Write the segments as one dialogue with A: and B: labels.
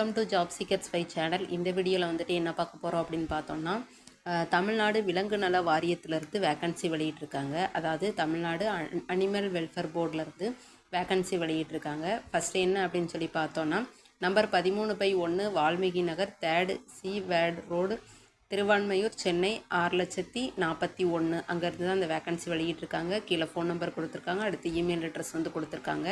A: Welcome to job seekers ஃபை channel இந்த வீடியோவில் வந்துட்டு என்ன பார்க்க போகிறோம் அப்படின்னு பார்த்தோம்னா தமிழ்நாடு விலங்கு நல வாரியத்திலிருந்து வேக்கன்சி வெளியிட்டிருக்காங்க. அதாவது தமிழ்நாடு அனிமல் வெல்ஃபேர் போர்டிலேருந்து வேக்கன்சி வெளியிட்ருக்காங்க ஃபஸ்ட்டு என்ன அப்படின்னு சொல்லி பார்த்தோன்னா நம்பர் பதிமூணு பை ஒன்று Valmiki Nagar third seaward road Thiruvanmiyur Chennai ஆறு லட்சத்தி நாற்பத்தி ஒன்று அங்கேருந்து தான் அந்த வேக்கன்சி வெளியிட்ருக்காங்க கீழே ஃபோன் நம்பர் கொடுத்துருக்காங்க. அடுத்து இமெயில் அட்ரஸ் வந்து கொடுத்துருக்காங்க.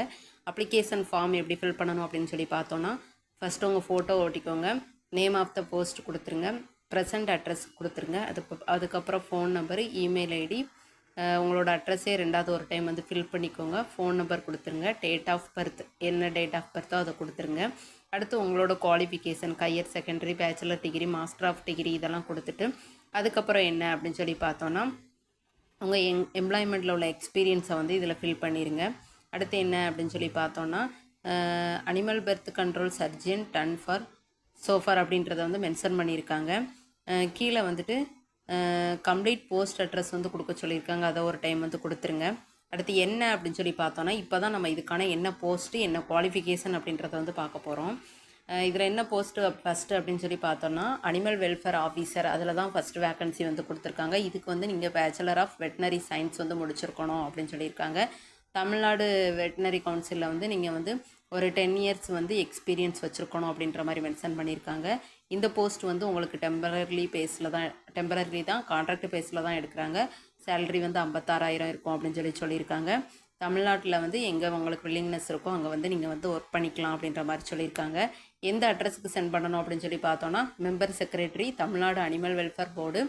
A: அப்ளிகேஷன் ஃபார்ம் எப்படி ஃபில் பண்ணணும் அப்படின்னு சொல்லி பார்த்தோன்னா ஃபஸ்ட்டு உங்கள் ஃபோட்டோ ஓட்டிக்கோங்க. நேம் ஆஃப் த போஸ்ட் கொடுத்துருங்க. ப்ரெசண்ட் அட்ரஸ் கொடுத்துருங்க. அதுக்கு அதுக்கப்புறம் ஃபோன் நம்பரு இமெயில் ஐடி உங்களோட அட்ரஸே ரெண்டாவது ஒரு டைம் வந்து ஃபில் பண்ணிக்கோங்க. ஃபோன் நம்பர் கொடுத்துருங்க. டேட் ஆஃப் பர்த் என்ன டேட் ஆஃப் பர்த்தோ அதை கொடுத்துருங்க. அடுத்து உங்களோட qualification higher secondary bachelor degree master of degree இதெல்லாம் கொடுத்துட்டு அதுக்கப்புறம் என்ன அப்படின்னு சொல்லி பார்த்தோன்னா உங்கள் எங் எம்ப்ளாய்மெண்ட்டில் உள்ள எக்ஸ்பீரியன்ஸை வந்து இதில் ஃபில் பண்ணிடுங்க அடுத்து என்ன அப்படின்னு சொல்லி பார்த்தோன்னா அனிமல் பெர்த் கண்ட்ரோல் சர்ஜன் டன் ஃபார் சோஃபார் அப்படின்றத வந்து மென்ஷன் பண்ணியிருக்காங்க. கீழே வந்துட்டு கம்ப்ளீட் போஸ்ட் அட்ரஸ் வந்து கொடுக்க சொல்லியிருக்காங்க. அதை ஒரு டைம் வந்து கொடுத்துருங்க. அடுத்து என்ன அப்படின்னு சொல்லி பார்த்தோன்னா இப்போ தான் நம்ம இதுக்கான என்ன போஸ்ட்டு என்ன குவாலிஃபிகேஷன் அப்படின்றத வந்து பார்க்க போகிறோம் இதில் என்ன போஸ்ட்டு ஃபஸ்ட்டு அப்படின்னு சொல்லி பார்த்தோன்னா அனிமல் வெல்ஃபேர் ஆஃபீஸர் அதில் தான் ஃபஸ்ட்டு வேக்கன்சி வந்து கொடுத்துருக்காங்க. இதுக்கு வந்து நீங்கள் பேச்சுலர் ஆஃப் வெட்டினரி சயின்ஸ் வந்து முடிச்சிருக்கணும் அப்படின்னு சொல்லியிருக்காங்க. தமிழ்நாடு வெட்டினரி கவுன்சிலில் வந்து நீங்கள் வந்து ஒரு டென் இயர்ஸ் வந்து எக்ஸ்பீரியன்ஸ் வச்சுருக்கணும் அப்படின்ற மாதிரி மென்ஷன் பண்ணியிருக்காங்க. இந்த போஸ்ட் வந்து உங்களுக்கு டெம்பரரி பேஸில் தான் டெம்பரர்லி தான் கான்ட்ராக்ட் பேஸில் தான் எடுக்கிறாங்க. சேலரி வந்து ஐம்பத்தாறாயிரம் இருக்கும் அப்படின்னு சொல்லி சொல்லியிருக்காங்க. தமிழ்நாட்டில் வந்து எங்கே உங்களுக்கு வில்லிங்னஸ் இருக்கோ அங்கே வந்து நீங்கள் வந்து ஒர்க் பண்ணிக்கலாம் அப்படின்ற மாதிரி சொல்லியிருக்காங்க. எந்த அட்ரஸுக்கு சென்ட் பண்ணணும் அப்படின்னு சொல்லி பார்த்தோன்னா member secretary Tamil Nadu animal welfare board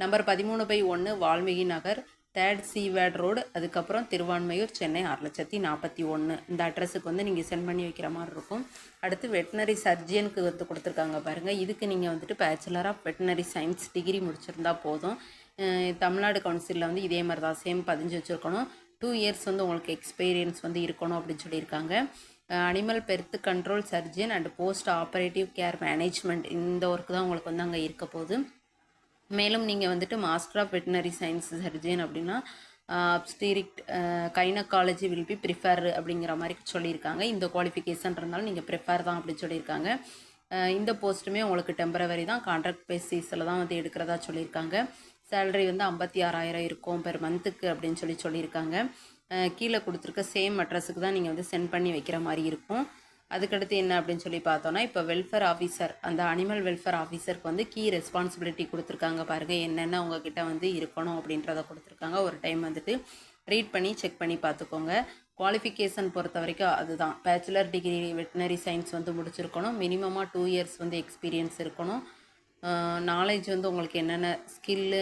A: number பதிமூணு பை ஒன்று Valmiki Nagar third seaward road அதுக்கப்புறம் திருவான்மையூர் சென்னை ஆறு லட்சத்தி நாற்பத்தி ஒன்று இந்த அட்ரஸுக்கு வந்து நீங்கள் சென்ட் பண்ணி வைக்கிற மாதிரி இருக்கும். அடுத்து வெட்டினரி சர்ஜியனுக்கு வந்து கொடுத்துருக்காங்க பாருங்கள் இதுக்கு நீங்கள் வந்துட்டு bachelor of veterinary science degree முடிச்சிருந்தா போதும். தமிழ்நாடு கவுன்சிலில் வந்து இதே மாதிரி தான் சேம் பதிஞ்சு வச்சுருக்கணும். டூ இயர்ஸ் வந்து உங்களுக்கு எக்ஸ்பீரியன்ஸ் வந்து இருக்கணும் அப்படின்னு சொல்லியிருக்காங்க. Animal birth control surgeon and post operative care management இந்த ஒர்க் தான் உங்களுக்கு வந்து அங்கே இருக்க போகுது. மேலும் நீங்கள் வந்துட்டு master of veterinary science surgeon அப்படின்னா obstetric gynaecology will be prefer அப்படிங்கிற மாதிரி சொல்லியிருக்காங்க. இந்த குவாலிஃபிகேஷன் இருந்தாலும் நீங்கள் ப்ரிஃபர் தான் அப்படின்னு சொல்லியிருக்காங்க. இந்த போஸ்ட்டுமே உங்களுக்கு டெம்பரவரி தான். கான்ட்ராக்ட் பேசிஸில் தான் வந்து எடுக்கிறதா சொல்லியிருக்காங்க. சேலரி வந்து ஐம்பத்தி ஆறாயிரம் இருக்கும் பெர் மந்த்துக்கு அப்படின்னு சொல்லி சொல்லியிருக்காங்க. கீழே கொடுத்துருக்க சேம் அட்ரஸுக்கு தான் நீங்கள் வந்து சென்ட் பண்ணி வைக்கிற மாதிரி இருக்கும். அதுக்கடுத்து என்ன அப்படின்னு சொல்லி பார்த்தோன்னா இப்போ வெல்ஃபேர் ஆஃபீஸர் அந்த அனிமல் வெல்ஃபேர் ஆஃபீஸருக்கு வந்து கீ ரெஸ்பான்சிபிலிட்டி கொடுத்துருக்காங்க பாருங்கள் என்னென்ன உங்ககிட்ட வந்து இருக்கணும் அப்படின்றத கொடுத்துருக்காங்க. ஒரு டைம் வந்துட்டு ரீட் பண்ணி செக் பண்ணி பார்த்துக்கோங்க. குவாலிஃபிகேஷன் பொறுத்த வரைக்கும் அதுதான். பேச்சுலர் டிகிரி வெட்டினரி சயின்ஸ் வந்து முடிச்சிருக்கணும். மினிமமாக டூ இயர்ஸ் வந்து எக்ஸ்பீரியன்ஸ் இருக்கணும். நாலேஜ் வந்து உங்களுக்கு என்னென்ன ஸ்கில்லு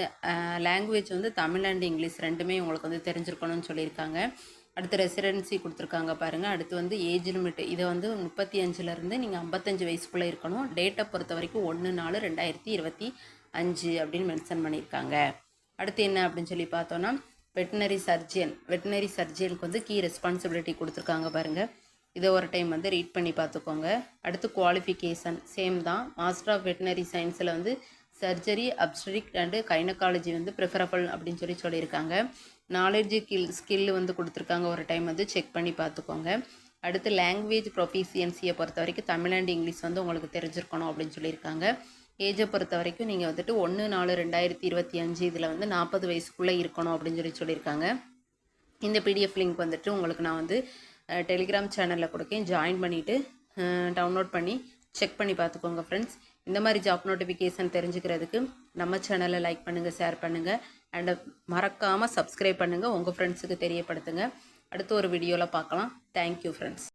A: லாங்குவேஜ் வந்து தமிழ் அண்ட் இங்கிலீஷ் ரெண்டுமே உங்களுக்கு வந்து தெரிஞ்சிருக்கணும்னு சொல்லியிருக்காங்க. அடுத்து ரெசிடென்சி கொடுத்துருக்காங்க பாருங்கள் அடுத்து வந்து ஏஜ் லிமிட் இதை வந்து முப்பத்தி அஞ்சுலேருந்து நீங்கள் ஐம்பத்தஞ்சு வயசுக்குள்ளே இருக்கணும். டேட்டை பொறுத்த வரைக்கும் ஒன்று நாலு ரெண்டாயிரத்தி இருபத்தி அஞ்சு அப்படின்னு மென்ஷன் பண்ணியிருக்காங்க. அடுத்து என்ன அப்படின்னு சொல்லி பார்த்தோன்னா வெட்டினரி சர்ஜியன் வெட்டினரி சர்ஜியனுக்கு வந்து கீ ரெஸ்பான்சிபிலிட்டி கொடுத்துருக்காங்க பாருங்கள் இதை ஒரு டைம் வந்து ரீட் பண்ணி பார்த்துக்கோங்க. அடுத்து குவாலிஃபிகேஷன் சேம் தான். மாஸ்டர் ஆஃப் வெட்டினரி சயின்ஸில் வந்து சர்ஜரி அப்ஸ்ட்ரிக் அண்டு கைனகாலஜி வந்து ப்ரிஃபரபிள் அப்படின்னு சொல்லி சொல்லியிருக்காங்க. நாலேஜ் கில் ஸ்கில் வந்து கொடுத்துருக்காங்க. ஒரு டைம் வந்து செக் பண்ணி பார்த்துக்கோங்க. அடுத்து லாங்குவேஜ் ப்ரொஃபிஷியன்சியை பொறுத்த வரைக்கும் தமிழ் அண்ட் இங்கிலீஷ் வந்து உங்களுக்கு தெரிஞ்சிருக்கணும் அப்படின்னு சொல்லியிருக்காங்க. ஏஜை பொறுத்த வரைக்கும் நீங்கள் வந்துட்டு ஒன்று நாலு ரெண்டாயிரத்தி இருபத்தி அஞ்சு இதில் வந்து நாற்பது வயசுக்குள்ளே இருக்கணும் அப்படின்னு சொல்லி சொல்லியிருக்காங்க. இந்த பிடிஎஃப் லிங்க் வந்துட்டு உங்களுக்கு நான் வந்து டெலிகிராம் சேனலில் கொடுக்கேன். ஜாயின் பண்ணிவிட்டு டவுன்லோட் பண்ணி செக் பண்ணி பார்த்துக்கோங்க ஃப்ரெண்ட்ஸ் இந்த மாதிரி ஜாப் நோட்டிஃபிகேஷன் தெரிஞ்சுக்கிறதுக்கு நம்ம சேனலை லைக் பண்ணுங்கள் ஷேர் பண்ணுங்கள் அண்ட் மறக்காமல் சப்ஸ்கிரைப் பண்ணுங்கள் உங்கள் ஃப்ரெண்ட்ஸுக்கு தெரியப்படுத்துங்க. அடுத்து ஒரு வீடியோவில் பார்க்கலாம். Thank you friends